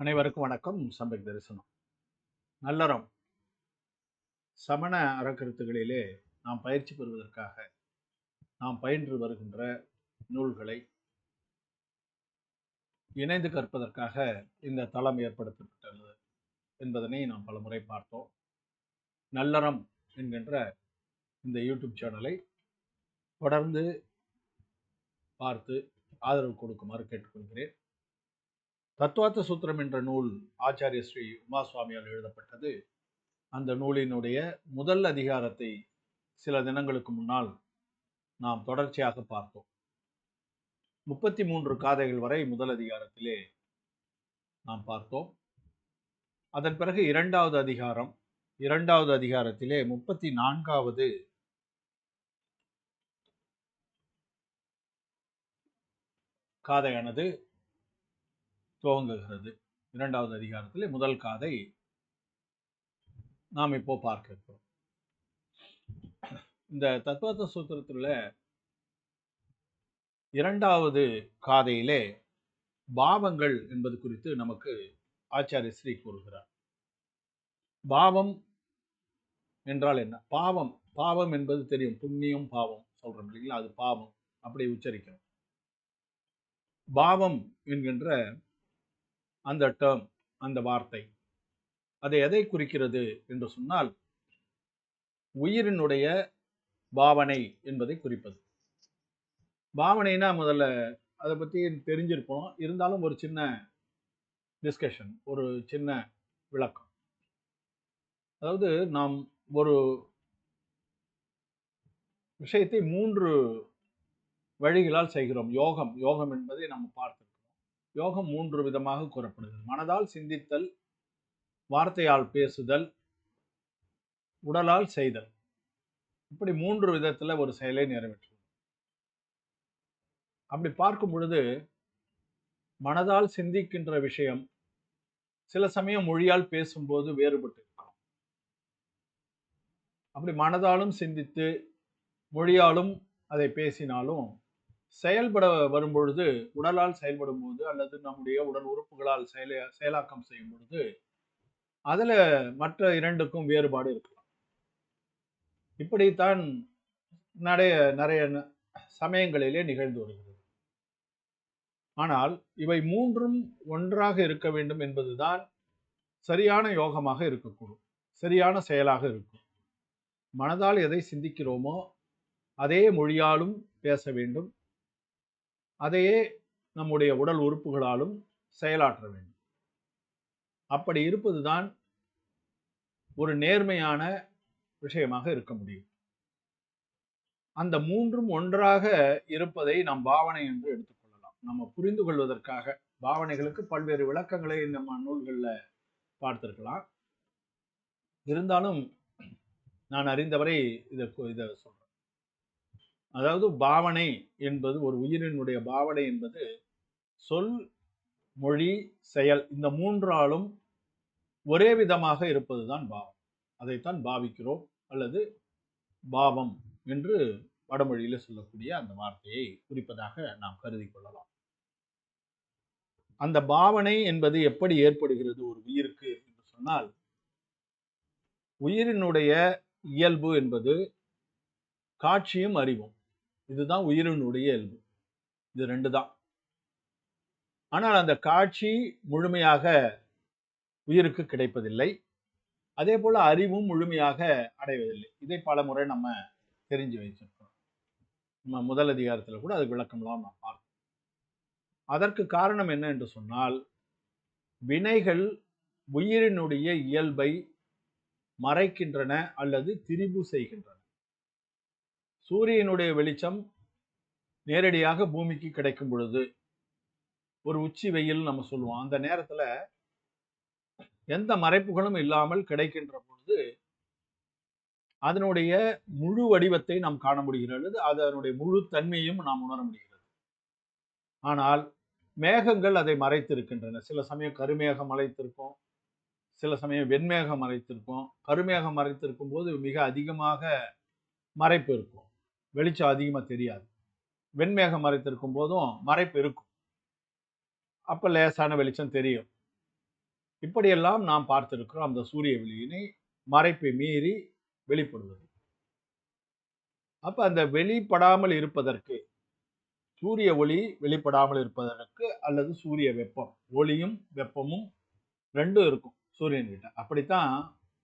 அனைவருக்கும் வணக்கம். சம்பக் தரிசனம். நல்லறம். சமண அறக்கருத்துகளிலே நாம் பயிற்சி பெறுவதற்காக நாம் பயின்று வருகின்ற நூல்களை இணைந்து கற்பதற்காக இந்த தளம் ஏற்படுத்தப்பட்டுள்ளது என்பதனை நாம் பல முறை பார்த்தோம். நல்லறம் என்கின்ற இந்த யூடியூப் சேனலை தொடர்ந்து பார்த்து ஆதரவு கொடுக்குமாறு கேட்டுக்கொள்கிறேன். தத்துவார்த்த சூத்திரம் என்ற நூல் ஆச்சாரிய ஸ்ரீ உமா சுவாமியால் எழுதப்பட்டது. அந்த நூலினுடைய முதல் அதிகாரத்தை சில தினங்களுக்கு முன்னால் நாம் தொடர்ச்சியாக பார்த்தோம். முப்பத்தி மூன்று காதைகள் வரை முதல் அதிகாரத்திலே நாம் பார்த்தோம். அதன் பிறகு இரண்டாவது அதிகாரம் இரண்டாவது அதிகாரத்திலே முப்பத்தி நான்காவது காதையானது துவங்குகிறது. இரண்டாவது அதிகாரத்திலே முதல் காதை நாம் இப்போ பார்க்க இருக்கிறோம். இந்த தத்துவத்த சூத்திரத்தில் இரண்டாவது காதையிலே பாவங்கள் என்பது குறித்து நமக்கு ஆச்சாரிய ஸ்ரீ கூறுகிறார். பாவம் என்றால் என்ன? பாவம். பாவம் என்பது தெரியும். புண்ணியம் பாவம் சொல்றோம் இல்லைங்களா? அது பாவம். அப்படி உச்சரிக்கிறோம். பாவம் என்கின்ற அந்த டேர்ம் அந்த வார்த்தை. அது எதை குறிக்கிறது என்று சொன்னால் உயிரினுடைய பாவனை என்பதை குறிப்பது. பாவனைனா முதல்ல அதை பற்றி தெரிஞ்சிருப்போம். இருந்தாலும் ஒரு சின்ன டிஸ்கஷன் ஒரு சின்ன விளக்கம். அதாவது நாம் ஒரு விஷயத்தை மூன்று வழிகளால் செய்கிறோம். யோகம் யோகம் என்பதை நம்ம பார்த்திருக்கிறோம் யோகம் மூன்று விதமாக கூறப்படுகிறது. மனதால் சிந்தித்தல் வார்த்தையால் பேசுதல் உடலால் செய்தல். இப்படி மூன்று விதத்தில் ஒரு செயலை நிறைவேற்றும் அப்படி பார்க்கும் பொழுது மனதால் சிந்திக்கின்ற விஷயம் சில சமயம் மொழியால் பேசும்போது வேறுபட்டு இருக்கும் அப்படி மனதாலும் சிந்தித்து மொழியாலும் அதை பேசினாலும் செயல்பட வரும்பொழுது உடலால் செயல்படும் போது அல்லது நம்முடைய உடல் உறுப்புகளால் செயல செயலாக்கம் செய்யும் பொழுது அதுல மற்ற இரண்டுக்கும் வேறுபாடு இருக்கலாம். இப்படித்தான் நிறைய நிறைய சமயங்களிலே நிகழ்ந்து வருகிறது. ஆனால் இவை மூன்றும் ஒன்றாக இருக்க வேண்டும் என்பதுதான் சரியான யோகமாக இருக்கக்கூடும். சரியான செயலாக இருக்கும். மனதால் எதை சிந்திக்கிறோமோ அதே மொழியாலும் பேச வேண்டும். அதையே நம்முடைய உடல் உறுப்புகளாலும் செயலாற்ற வேண்டும். அப்படி இருப்பதுதான் ஒரு நேர்மையான விஷயமாக இருக்க முடியும். அந்த மூன்றும் ஒன்றாக இருப்பதை நாம் பாவனை என்று எடுத்துக்கொள்ளலாம் நம்ம புரிந்து கொள்வதற்காக பாவனைகளுக்கு பல்வேறு விளக்கங்களை நம்ம நூல்களில் பார்த்திருக்கலாம். இருந்தாலும் நான் அறிந்தவரை இதை இதை சொல்றேன். அதாவது பாவனை என்பது ஒரு உயிரினுடைய பாவனை என்பது சொல் மொழி செயல் இந்த மூன்றாலும் ஒரே விதமாக இருப்பதுதான் பாவம். அதைத்தான் பாவிக்கிறோம் அல்லது பாவம் என்று வடமொழியில் சொல்லக்கூடிய அந்த வார்த்தையை குறிப்பதாக நாம் கருதி கொள்ளலாம். அந்த பாவனை என்பது எப்படி ஏற்படுகிறது ஒரு உயிருக்கு என்று சொன்னால் உயிரினுடைய இயல்பு என்பது காட்சியும் அறிவும். இதுதான் உயிரினுடைய இயல்பு. இது ரெண்டு தான் ஆனால் அந்த காட்சி முழுமையாக உயிருக்கு கிடைப்பதில்லை. அதே போல அறிவும் முழுமையாக அடைவதில்லை. இதை பல முறை நம்ம தெரிஞ்சு வச்சிருக்கிறோம் நம்ம முதல் அதிகாரத்தில் கூட அது விளக்கம்லாம் நாம் பார்க்கணும் அதற்கு காரணம் என்ன என்று சொன்னால் வினைகள் உயிரினுடைய இயல்பை மறைக்கின்றன அல்லது திரிபு செய்கின்றன. சூரியனுடைய வெளிச்சம் நேரடியாக பூமிக்கு கிடைக்கும் பொழுது ஒரு உச்சி வெயில் நம்ம சொல்லுவோம். அந்த நேரத்தில் எந்த மறைப்புகளும் இல்லாமல் கிடைக்கின்ற பொழுது அதனுடைய முழு வடிவத்தை நாம் காண முடிகிறது. அதனுடைய முழு தன்மையும் நாம் உணர முடிகிறது. ஆனால் மேகங்கள் அதை மறைத்திருக்கின்றன. சில சமயம் கருமேகம் மறைத்திருக்கும். சில சமயம் வெண்மேகம் மறைத்திருக்கும். கருமேகம் மறைத்திருக்கும் போது மிக அதிகமாக மறைப்பு இருக்கும். வெளிச்சம் அதிகமாக தெரியாது. வெண்மேகம் மறைத்திருக்கும் போதும் மறைப்பு இருக்கும். அப்போ லேசான வெளிச்சம் தெரியும். இப்படியெல்லாம் நாம் பார்த்திருக்கிறோம். அந்த சூரிய வெளியினை மறைப்பை மீறி வெளிப்படுவது. அப்ப அந்த வெளிப்படாமல் இருப்பதற்கு சூரிய ஒளி வெளிப்படாமல் இருப்பதற்கு அல்லது சூரிய வெப்பம் ஒளியும் வெப்பமும் ரெண்டும் இருக்கும் சூரியன் கிட்ட. அப்படித்தான்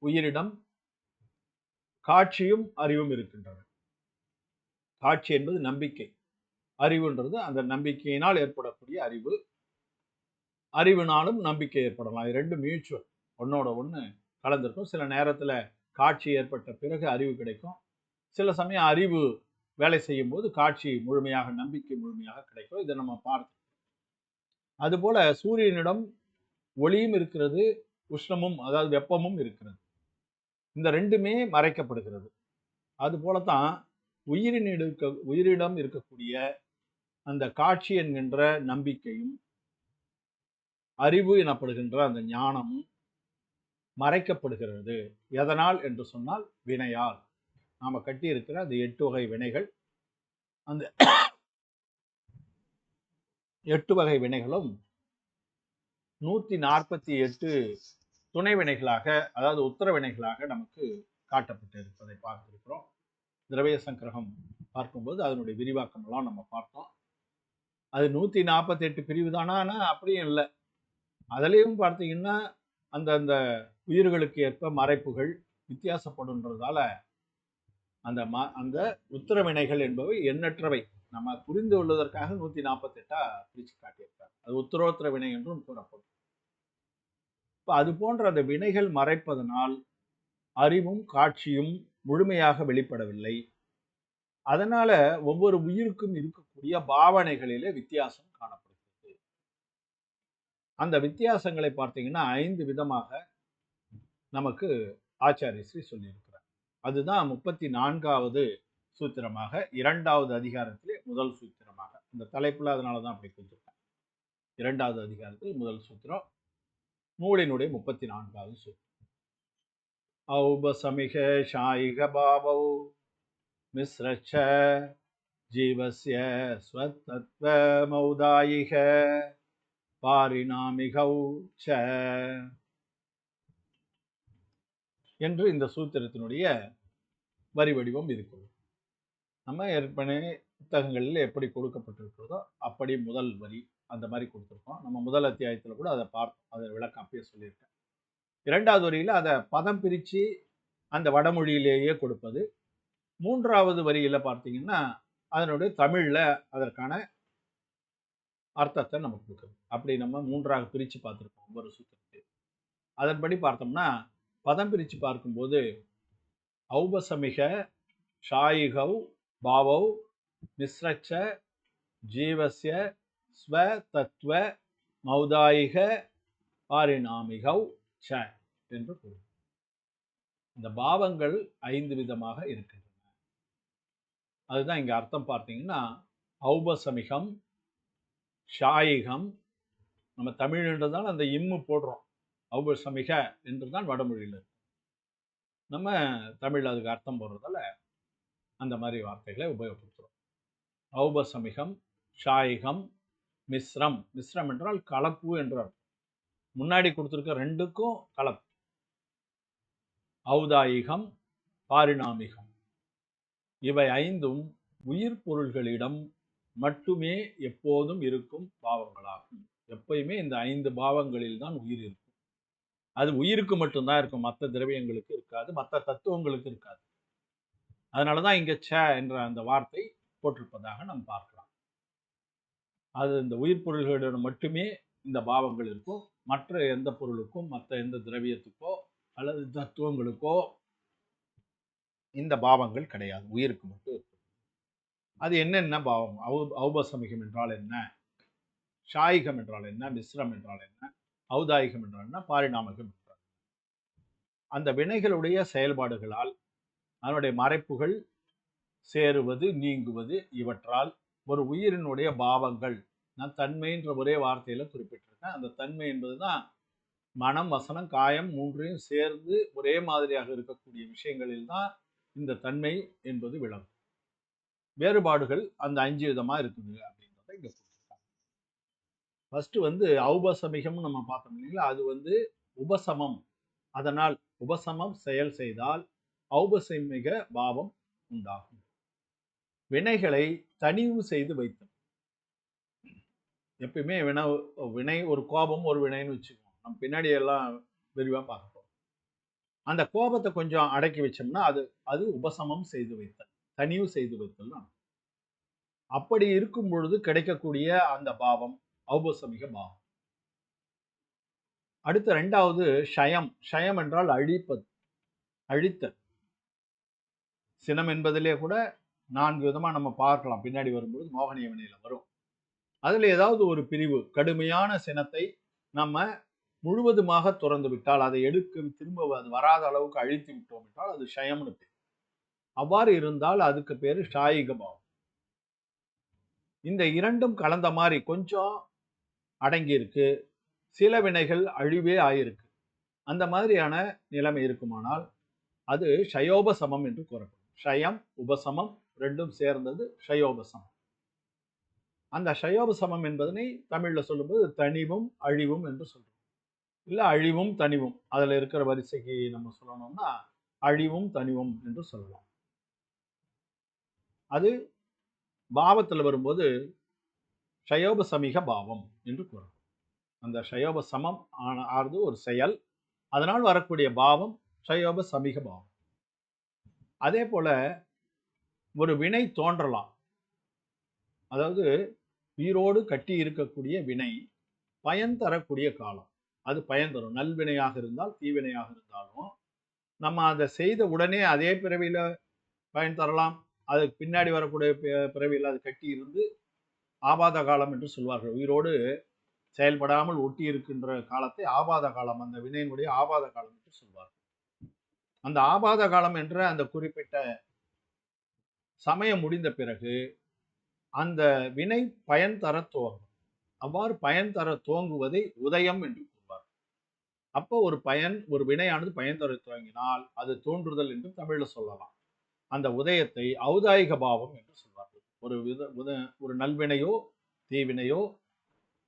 உயிரிடம் காட்சியும் அறிவும் இருக்கின்றன. காட்சி என்பது நம்பிக்கை. அறிவுன்றது அந்த நம்பிக்கையினால் ஏற்படக்கூடிய அறிவு. அறிவினாலும் நம்பிக்கை ஏற்படலாம். இது மியூச்சுவல் ஒன்னோட ஒன்று கலந்திருக்கும். சில நேரத்தில் காட்சி ஏற்பட்ட பிறகு அறிவு கிடைக்கும். சில சமயம் அறிவு வேலை செய்யும் போது காட்சி முழுமையாக நம்பிக்கை முழுமையாக கிடைக்கும். இதை நம்ம பார்த்தோம் அதுபோல சூரியனிடம் ஒளியும் இருக்கிறது உஷ்ணமும் அதாவது வெப்பமும் இருக்கிறது. இந்த ரெண்டுமே மறைக்கப்படுகிறது. அதுபோல தான் உயிரின் இருக்க உயிரிடம் இருக்கக்கூடிய அந்த காட்சி என்கின்ற நம்பிக்கையும் அறிவு எனப்படுகின்ற அந்த ஞானமும் மறைக்கப்படுகிறது. எதனால் என்று சொன்னால் வினையால். நாம் கட்டியிருக்கிற அந்த எட்டு வகை வினைகள் அந்த எட்டு வகை வினைகளும் நூற்றி நாற்பத்தி எட்டு துணை வினைகளாக அதாவது உத்தர வினைகளாக நமக்கு காட்டப்பட்டு இருப்பதை பார்த்திருக்கிறோம். திரவிய சங்கிரகம் பார்க்கும்போது அதனுடைய விரிவாக்கமெல்லாம் நம்ம பார்த்தோம். அது நூற்றி நாற்பத்தி எட்டு பிரிவு தானா? அப்படியும் இல்லை. அதுலேயும் பார்த்தீங்கன்னா அந்த அந்த உயிர்களுக்கு ஏற்ப மறைப்புகள் வித்தியாசப்படுன்றதால அந்த ம அந்த உத்தரவினைகள் என்பவை எண்ணற்றவை. நம்ம புரிந்து கொள்வதற்காக நூற்றி நாற்பத்தெட்டாக பிரித்து பிரிச்சு காட்டியிருக்கார். அது உத்தரோத்தர வினை என்றும் கூறப்படும். இப்போ அது போன்ற அந்த வினைகள் மறைப்பதனால் அறிவும் காட்சியும் முழுமையாக வெளிப்படவில்லை. அதனால ஒவ்வொரு உயிருக்கும் இருக்கக்கூடிய பாவனைகளிலே வித்தியாசம் காணப்படுகிறது. அந்த வித்தியாசங்களை பார்த்தீங்கன்னா ஐந்து விதமாக நமக்கு ஆச்சாரிய ஸ்ரீ சொல்லியிருக்கிறார். அதுதான் முப்பத்தி நான்காவது சூத்திரமாக இரண்டாவது அதிகாரத்திலே முதல் சூத்திரமாக. இந்த தலைப்புல அதனால தான் அப்படி கொடுத்துருக்கேன். இரண்டாவது அதிகாரத்தில் முதல் சூத்திரம் நூலினுடைய முப்பத்தி நான்காவது சூத்திரம். ஔபசமிக ஷாயிக பாபௌ மிஸ்ரச்ச ஜீவஸ்ய ஸ்வத்தத்வ மௌதாயிக பாரிணாமிகௌ ச என்று இந்த சூத்திரத்தினுடைய வரி வடிவம் இருக்கிறது நம்ம ஏற்கனவே புத்தகங்களில் எப்படி கொடுக்கப்பட்டிருக்கிறதோ அப்படி முதல் வரி அந்த மாதிரி கொடுத்துருக்கோம். நம்ம முதல் அத்தியாயத்தில் கூட அதை பார்த்தோம் அதை விளக்கம் அப்படியே சொல்லியிருக்கேன். இரண்டாவது வரியில் அதை பதம் பிரித்து அந்த வடமொழியிலேயே கொடுப்பது. மூன்றாவது வரியில் பார்த்தீங்கன்னா அதனுடைய தமிழில் அதற்கான அர்த்தத்தை நமக்கு கொடுக்குது. அப்படி நம்ம மூன்றாக பிரித்து பார்த்துருப்போம் ஒவ்வொரு சூத்திரத்தை அதன்படி பார்த்தோம்னா பதம் பிரித்து பார்க்கும்போது ஔபசமிக ஷாயிகௌ பாவவ் மிஸ்ரச்ச ஜீவசிய ஸ்வ தத்துவ மௌதாயிக பாரிணாமிகவ் ச. என்று பொருள் இந்த பாவங்கள் ஐந்து விதமாக இருக்கின்றன. அதுதான் இங்க அர்த்தம் பார்த்தீங்கன்னா ஔபசமிகம் ஷாயிகம் நம்ம தமிழ்ன்றதால் அந்த இம்மு போடுறோம். ஔபசமிக என்று தான் வடமொழியில் நம்ம தமிழ் அதுக்கு அர்த்தம் போடுறதால அந்த மாதிரி வார்த்தைகளை உபயோகப்படுத்துகிறோம் ஔபசமிகம் ஷாயிகம் மிஸ்ரம். மிஸ்ரம் என்றால் கலப்பு என்று அர்த்தம். முன்னாடி கொடுத்துருக்க ரெண்டுக்கும் கலப்பு. ஔதாயிகம் பாரிணாமிகம். இவை ஐந்தும் உயிர் பொருள்களிடம் மட்டுமே எப்போதும் இருக்கும் பாவங்களாகும். எப்பயுமே இந்த ஐந்து பாவங்களில் தான் உயிர் இருக்கும். அது உயிருக்கு மட்டும்தான் இருக்கும். மற்ற திரவியங்களுக்கு இருக்காது. மற்ற தத்துவங்களுக்கு இருக்காது. அதனால தான் இங்கே ச என்ற அந்த வார்த்தை போட்டிருப்பதாக நாம் பார்க்கலாம். அது இந்த உயிர் பொருள்களிடம் மட்டுமே இந்த பாவங்கள் இருக்கும். மற்ற எந்த பொருளுக்கும் மற்ற எந்த திரவியத்துக்கோ அல்லது தத்துவங்களுக்கோ இந்த பாவங்கள் கிடையாது. உயிருக்கு மட்டும் அது என்னென்ன பாவம்? அவு ஔபசமிகம் என்றால் என்ன? ஷாயிகம் என்றால் என்ன? மிஸ்ரம் என்றால் என்ன? ஔதாயிகம் என்றால் என்ன? பாரிணாமிகம் என்றால் அந்த வினைகளுடைய செயல்பாடுகளால் அதனுடைய மறைப்புகள் சேருவது நீங்குவது இவற்றால் ஒரு உயிரினுடைய பாவங்கள். நான் தன்மைன்ற ஒரே வார்த்தையில் குறிப்பிட்டிருக்கேன். அந்த தன்மை என்பது தான் மனம் வசனம் காயம் மூன்றையும் சேர்ந்து ஒரே மாதிரியாக இருக்கக்கூடிய விஷயங்களில் தான் இந்த தன்மை என்பது விளங்கும். வேறுபாடுகள் அந்த அஞ்சு விதமாக இருக்குது அப்படின்றத இங்கே சொல்லியிருக்காங்க. ஃபஸ்ட்டு வந்து ஔபசமிகம்னு நம்ம பார்த்தோம் இல்லைங்களா? அது வந்து உபசமம். அதனால் உபசமம் செயல் செய்தால் ஔபசமிக பாவம் உண்டாகும். வினைகளை தனிவு செய்து வைத்தல். எப்பயுமே வினை வினை ஒரு கோபம் ஒரு வினைன்னு வச்சுக்கோங்க. நம்ம பின்னாடி எல்லாம் விரிவாக பார்க்கப்போம் அந்த கோபத்தை கொஞ்சம் அடக்கி வச்சோம்னா அது அது உபசமம் செய்து வைத்தல் தனிவு செய்து வைத்தல் அப்படி இருக்கும் பொழுது கிடைக்கக்கூடிய அந்த பாவம் ஔபசமிக பாவம். அடுத்த ரெண்டாவது ஷயம் ஷயம் என்றால் அழிப்பது அழித்தல். சினம் என்பதிலே கூட நான்கு விதமா நம்ம பார்க்கலாம். பின்னாடி வரும்பொழுது மோகனிய வினையில் வரும். அதுல ஏதாவது ஒரு பிரிவு கடுமையான சினத்தை நம்ம முழுவதுமாக துறந்து விட்டால் அதை எடுக்க திரும்ப அது வராத அளவுக்கு அழித்து விட்டோம் என்றால் அது ஷயம்னு பேர். அவ்வாறு இருந்தால் அதுக்கு பேர் ஷாயிக இந்த இரண்டும் கலந்த மாதிரி கொஞ்சம் அடங்கியிருக்கு. சில வினைகள் அழிவே ஆயிருக்கு. அந்த மாதிரியான நிலைமை இருக்குமானால் அது ஷயோபசமம் என்று கூறப்படும். ஷயம் உபசமம் ரெண்டும் சேர்ந்தது ஷயோபசமம் அந்த ஷயோபசமம் என்பதனை தமிழ்ல சொல்லும்போது தனிவும் அழிவும் என்று சொல்றோம். இல்லை அழிவும் தனிவும். அதில் இருக்கிற வரிசைக்கு நம்ம சொல்லணும்னா அழிவும் தனிவும் என்று சொல்லலாம். அது பாவத்தில் வரும்போது ஷயோபசமிக பாவம் என்று கூறலாம். அந்த ஷயோப சமம் ஆன- ஆனது ஒரு செயல். அதனால் வரக்கூடிய பாவம் ஷயோப சமிக பாவம். அதே போல ஒரு வினை தோன்றலாம். அதாவது உயிரோடு கட்டி இருக்கக்கூடிய வினை பயன் தரக்கூடிய காலம். அது பயன் தரும். நல்வினையாக இருந்தால் தீவினையாக இருந்தாலும் நம்ம அதை செய்த உடனே அதே பிறவியில் பயன் தரலாம். அதுக்கு பின்னாடி வரக்கூடிய பிறவியில் அது கட்டி இருந்து ஆபாத காலம் என்று சொல்வார்கள். உயிரோடு செயல்படாமல் ஒட்டி இருக்கின்ற காலத்தை ஆபாத காலம் அந்த வினையினுடைய ஆபாத காலம் என்று சொல்வார்கள். அந்த ஆபாத காலம் என்ற அந்த குறிப்பிட்ட சமயம் முடிந்த பிறகு அந்த வினை பயன் தர துவங்கும். அவ்வாறு பயன் தர துவங்குவதை உதயம் என்று அப்போ ஒரு பயன் ஒரு வினையானது பயன் தர துவங்கினால் அது தோன்றுதல் என்று தமிழில் சொல்லலாம். அந்த உதயத்தை ஔதாயிக பாவம் என்று சொல்வார்கள். ஒரு வித உத ஒரு நல்வினையோ தீவினையோ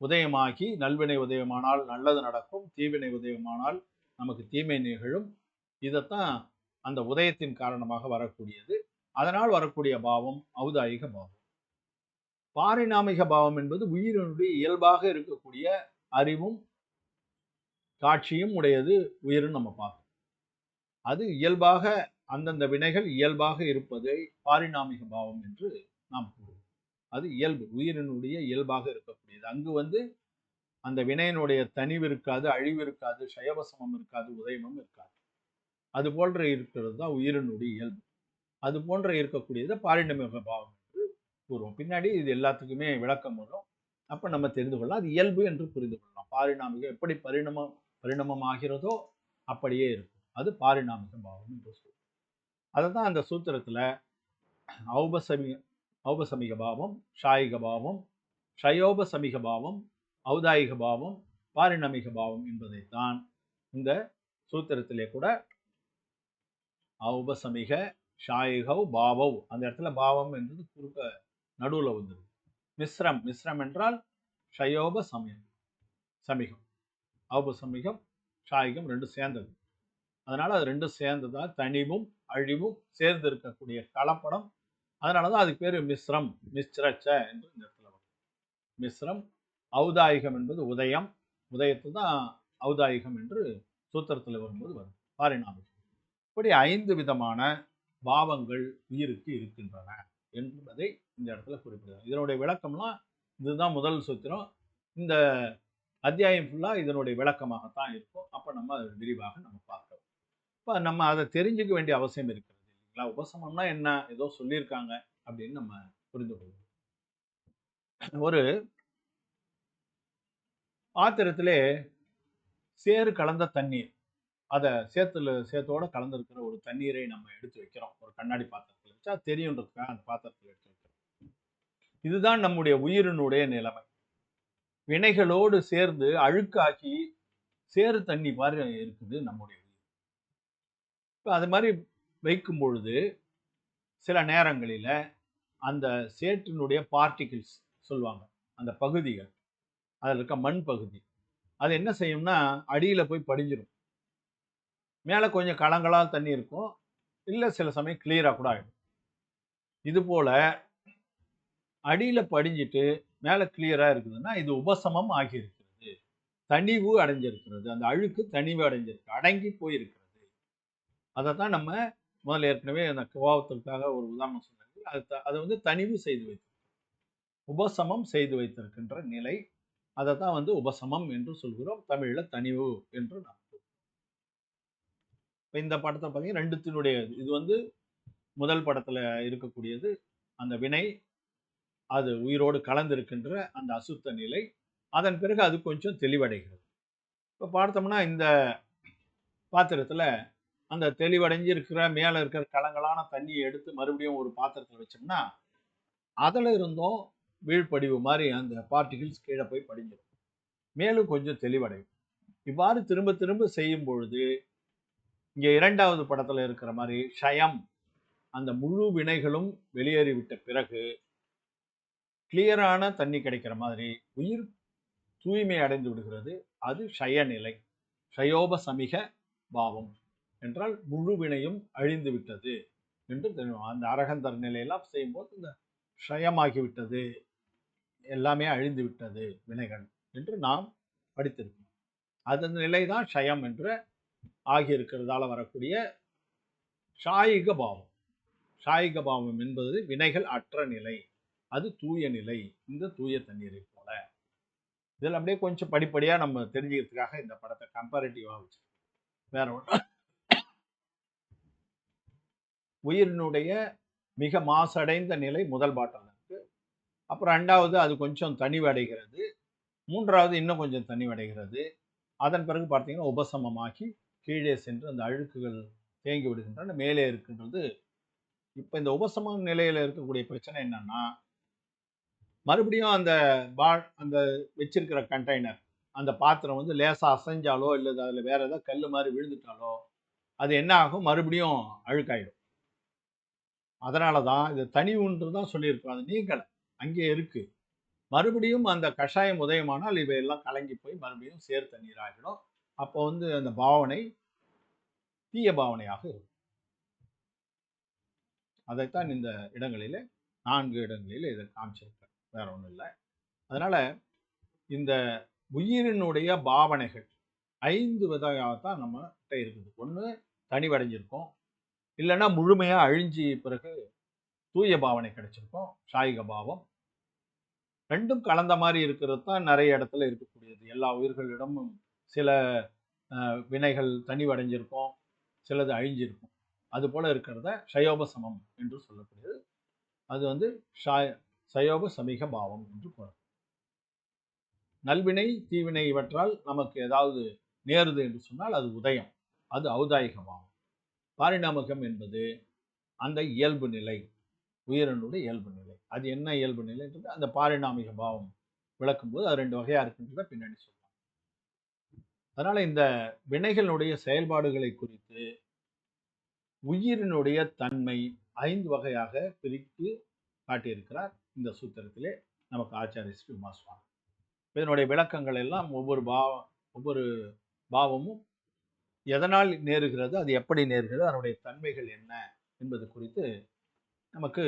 உதயமாகி நல்வினை உதயமானால் நல்லது நடக்கும் தீவினை உதயமானால் நமக்கு தீமை நிகழும். இதைத்தான் அந்த உதயத்தின் காரணமாக வரக்கூடியது. அதனால் வரக்கூடிய பாவம் ஔதாயிக பாவம். பாரிணாமிக பாவம் என்பது உயிரினுடைய இயல்பாக இருக்கக்கூடிய அறிவும் காட்சியும் உடையது உயிர்னு நம்ம பார்க்கணும். அது இயல்பாக அந்தந்த வினைகள் இயல்பாக இருப்பதை பாரிணாமிக பாவம் என்று நாம் கூறுவோம். அது இயல்பு உயிரினுடைய இயல்பாக இருக்கக்கூடியது. அங்கு வந்து அந்த வினையினுடைய தனிவு இருக்காது அழிவு இருக்காது சயவசமம் இருக்காது உதயமும் இருக்காது. அது போன்ற இருக்கிறது தான் உயிரினுடைய இயல்பு. அது போன்ற இருக்கக்கூடியது பாரிணமிக பாவம் என்று கூறுவோம். பின்னாடி இது எல்லாத்துக்குமே விளக்கம் வரும். அப்போ நம்ம தெரிந்து கொள்ளலாம். அது இயல்பு என்று புரிந்து கொள்ளலாம். பாரிணாமிக எப்படி பரிணாம பரிணமமாகிறதோ அப்படியே இருக்கும். அது பாரிணாமிக பாவம் என்று சொல்லுவோம் அதை தான் அந்த சூத்திரத்தில் ஔபசமி ஔபசமிக பாவம் ஷாயிக பாவம் ஷயோபசமிக பாவம் ஔதாயிக பாவம் பாரிணமிக பாவம் என்பதைத்தான் இந்த சூத்திரத்திலே கூட ஔபசமிக ஷாயிகவ் பாவவ் அந்த இடத்துல பாவம் என்பது குறுக்க நடுவில் வந்துடும் மிஸ்ரம் மிஸ்ரம் என்றால் ஷயோப சமயம் சமிகம். ஆபசமிகம் ஷாயிகம் ரெண்டும் சேர்ந்தது. அதனால் அது ரெண்டும் சேர்ந்ததால் தனிவும் அழிவும் சேர்ந்து இருக்கக்கூடிய கலப்படம் அதனாலதான் அதுக்கு பேர் மிஸ்ரம் மிஸ்ரச்ச என்று இந்த இடத்துல வரும். மிஸ்ரம் ஔதாயிகம் என்பது உதயம். உதயத்தை தான் ஔதாயிகம் என்று சூத்திரத்தில் வரும்போது வரும். பாரிணாமம் இப்படி ஐந்து விதமான பாவங்கள் உயிருக்கு இருக்கின்றன என்பதை இந்த இடத்துல குறிப்பிடுகிறார். இதனுடைய விளக்கம்லாம் இதுதான் முதல் சூத்திரம். இந்த அத்தியாயம் ஃபுல்லா இதனுடைய விளக்கமாகத்தான் இருக்கும். அப்போ நம்ம அதை விரிவாக நம்ம பார்க்கலாம். இப்போ நம்ம அதை தெரிஞ்சுக்க வேண்டிய அவசியம் இருக்கிறது இல்லைங்களா? உபசமம்னா என்ன? ஏதோ சொல்லியிருக்காங்க அப்படின்னு நம்ம புரிந்து கொள்வோம். ஒரு பாத்திரத்திலே சேறு கலந்த தண்ணீர். அதை சேத்துல சேத்தோட கலந்துருக்கிற ஒரு தண்ணீரை நம்ம எடுத்து வைக்கிறோம். ஒரு கண்ணாடி பாத்திரத்தில் வச்சா தெரியுன்றதுக்காக அந்த பாத்திரத்தில் எடுத்து வைக்கிறோம். இதுதான் நம்முடைய உயிரினுடைய நிலைமை. வினைகளோடு சேர்ந்து அழுக்காக்கி சேறு தண்ணி மாதிரி இருக்குது நம்முடைய இப்போ அது மாதிரி வைக்கும் பொழுது சில நேரங்களில் அந்த சேற்றினுடைய பார்ட்டிகிள்ஸ் சொல்லுவாங்க அந்த பகுதிகள் அதில் இருக்க மண் பகுதி அது என்ன செய்யும்னா அடியில் போய் படிஞ்சிடும் மேலே கொஞ்சம் கலங்களா தண்ணி இருக்கும் இல்லை சில சமயம் கிளியராக கூட ஆகிடும் இதுபோல் அடியில் படிஞ்சிட்டு மேலே கிளியராக இருக்குதுன்னா இது உபசமம் ஆகியிருக்கிறது. தனிவு அடைஞ்சிருக்கிறது. அந்த அழுக்கு தனிவு அடைஞ்சிருக்கு. அடங்கி போயிருக்கிறது. அதை தான் நம்ம முதல்ல ஏற்கனவே அந்த கோபத்திற்காக ஒரு உதாரணம் சொன்னாங்க அது த- அதை வந்து தனிவு செய்து வைத்து உபசமம் செய்து வைத்திருக்கின்ற நிலை. அதை தான் வந்து உபசமம் என்று சொல்கிறோம். தமிழில் தனிவு என்று நாம் இப்போ இந்த படத்தை பார்த்தீங்கன்னா ரெண்டுத்தினுடைய இது வந்து முதல் படத்தில் இருக்கக்கூடியது. அந்த வினை அது உயிரோடு கலந்திருக்கின்ற அந்த அசுத்த நிலை அதன் பிறகு அது கொஞ்சம் தெளிவடைகிறது. இப்போ பார்த்தோம்னா இந்த பாத்திரத்தில் அந்த தெளிவடைஞ்சு இருக்கிற மேலே இருக்கிற கலங்களான தண்ணியை எடுத்து மறுபடியும் ஒரு பாத்திரத்தில் வச்சோம்னா அதில் இருந்தும் வீழ்படிவு மாதிரி அந்த பார்ட்டிகிள்ஸ் கீழே போய் படிஞ்சிடும் மேலும் கொஞ்சம் தெளிவடையும். இவ்வாறு திரும்ப திரும்ப செய்யும் பொழுது இங்கே இரண்டாவது படத்தில் இருக்கிற மாதிரி ஷயம் அந்த முழு வினைகளும் வெளியேறிவிட்ட பிறகு கிளியரான தண்ணி கிடைக்கிற மாதிரி உயிர் தூய்மை அடைந்து விடுகிறது. அது ஷய நிலை ஷயோப சமிக பாவம் என்றால் முழு வினையும் அழிந்து விட்டது என்று தெரியும். அந்த அரகந்தர் நிலையெல்லாம் செய்யும்போது இந்த ஷயமாகிவிட்டது எல்லாமே அழிந்து விட்டது வினைகள் என்று நாம் படித்திருக்கோம் அதன் நிலைதான் ஷயம் என்று ஆகியிருக்கிறதால வரக்கூடிய ஷாயிக பாவம். ஷாயிக பாவம் என்பது வினைகள் அற்ற நிலை. அது தூய நிலை இந்த தூய தண்ணீரை போல. இதில் அப்படியே கொஞ்சம் படிப்படியாக நம்ம தெரிஞ்சுக்கிறதுக்காக இந்த படத்தை கம்பேரிட்டிவாக வச்சுருக்கோம். வேற ஒன்று உயிரினுடைய மிக மாசடைந்த நிலை முதல் பாட்டில் இருக்குது அப்புறம் ரெண்டாவது அது கொஞ்சம் தனிவடைகிறது. மூன்றாவது இன்னும் கொஞ்சம் தனிவடைகிறது. அதன் பிறகு பார்த்தீங்கன்னா உபசமமாகி கீழே சென்று அந்த அழுக்குகள் தேங்கி விடுகின்றன மேலே இருக்கின்றது. இப்போ இந்த உபசம நிலையில் இருக்கக்கூடிய பிரச்சனை என்னன்னா மறுபடியும் அந்த பா அந்த வச்சிருக்கிற கண்டெய்னர் அந்த பாத்திரம் வந்து லேசாக அசைஞ்சாலோ இல்லை அதில் வேறு ஏதாவது கல் மாதிரி விழுந்துட்டாலோ அது என்ன ஆகும்? மறுபடியும் அழுக்காயிடும் அதனால தான் இது தனி ஒன்று தான் சொல்லியிருக்கோம் அது நீங்கலை. அங்கே இருக்குது மறுபடியும் அந்த கஷாயம் உதயமானால் இவையெல்லாம் கலங்கி போய் மறுபடியும் சேர் தண்ணீர் ஆகிடும் அப்போ வந்து அந்த பாவனை தீய பாவனையாக இருக்கும். அதைத்தான் இந்த இடங்களிலே நான்கு இடங்களில் இதை காமிச்சிருக்கோம் வேற ஒன்றும் இல்லை. அதனால் இந்த உயிரினுடைய பாவனைகள் ஐந்து விதையாகத்தான் நம்மகிட்ட இருக்குது. ஒன்று தனிவடைஞ்சிருக்கோம். இல்லைன்னா முழுமையாக அழிஞ்சி பிறகு தூய பாவனை கிடச்சிருக்கோம். சாயிக பாவம். ரெண்டும் கலந்த மாதிரி இருக்கிறது தான் நிறைய இடத்துல இருக்கக்கூடியது. எல்லா உயிர்களிடமும் சில வினைகள் தனிவடைஞ்சிருக்கும். சிலது அழிஞ்சிருக்கும். அதுபோல் இருக்கிறத சயோபசமம் என்று சொல்லக்கூடியது. அது வந்து ஷாய சயோக சமீக பாவம் என்று கூறும் நல்வினை தீவினை இவற்றால் நமக்கு ஏதாவது நேருது என்று சொன்னால் அது உதயம் அது ஔதாயிக பாவம் பாரிணாமகம் என்பது அந்த இயல்பு நிலை உயிரினுடைய இயல்பு நிலை. அது என்ன இயல்பு நிலைன்றது அந்த பாரிணாமிக பாவம் விளக்கும்போது அது ரெண்டு வகையாக இருக்குன்றத பின்னாடி சொல்லலாம். அதனால் இந்த வினைகளுடைய செயல்பாடுகளை குறித்து உயிரினுடைய தன்மை ஐந்து வகையாக பிரித்து காட்டியிருக்கிறார். இந்த சூத்திரத்திலே நமக்கு ஆச்சாரிய ஸ்ரீ உமாசுவாமி. இதனுடைய விளக்கங்கள் எல்லாம் ஒவ்வொரு பாவம் ஒவ்வொரு பாவமும் எதனால் நேருகிறது அது எப்படி நேருகிறது அதனுடைய தன்மைகள் என்ன என்பது குறித்து நமக்கு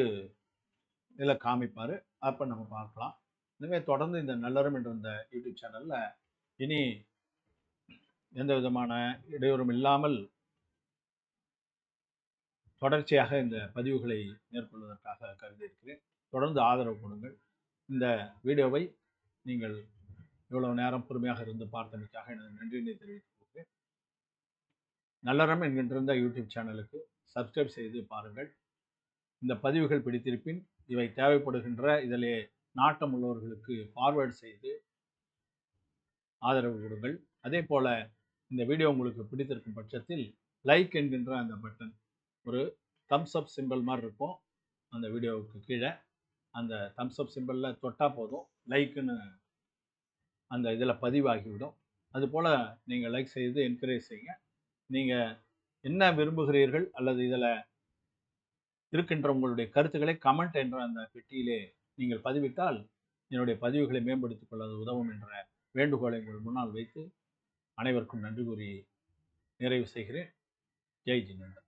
இதில் காமிப்பார். அப்போ நம்ம பார்க்கலாம். இனிமேல் தொடர்ந்து இந்த நல்லறம் என்ற இந்த யூடியூப் சேனலில் இனி எந்த விதமான இடையூறும் இல்லாமல் தொடர்ச்சியாக இந்த பதிவுகளை மேற்கொள்வதற்காக கருதியிருக்கிறேன் தொடர்ந்து ஆதரவு கொடுங்கள். இந்த வீடியோவை நீங்கள் இவ்வளவு நேரம் பொறுமையாக இருந்து பார்த்தமைக்காக எனது நன்றியினை தெரிவித்துக் கொள்கிறேன். நல்லறம் என்கின்ற இந்த யூடியூப் சேனலுக்கு சப்ஸ்கிரைப் செய்து பாருங்கள். இந்த பதிவுகள் பிடித்திருப்பின் இவை தேவைப்படுகின்ற இதிலே நாட்டம் உள்ளவர்களுக்கு ஃபார்வேர்டு செய்து ஆதரவு கொடுங்கள். அதே போல் இந்த வீடியோ உங்களுக்கு பிடித்திருக்கும் பட்சத்தில் லைக் என்கின்ற அந்த பட்டன் ஒரு தம்ஸ் அப் சிம்பிள் மாதிரி இருக்கும். அந்த வீடியோவுக்கு கீழே அந்த தம்ஸ் அப் சிம்பிளில் தொட்டால் போதும். லைக்குன்னு அந்த இதில் பதிவாகிவிடும். அதுபோல் நீங்கள் லைக் செய்து என்கரேஜ் செய்யுங்க. நீங்கள் என்ன விரும்புகிறீர்கள் அல்லது இதில் இருக்கின்ற உங்களுடைய கருத்துக்களை கமெண்ட் என்ற அந்த பெட்டியிலே நீங்கள் பதிவிட்டால் என்னுடைய பதிவுகளை மேம்படுத்திக் கொள்ள உதவும் என்ற வேண்டுகோளை உங்கள் முன்னால் வைத்து அனைவருக்கும் நன்றி கூறி நிறைவு செய்கிறேன். ஜெய் ஜினந்தா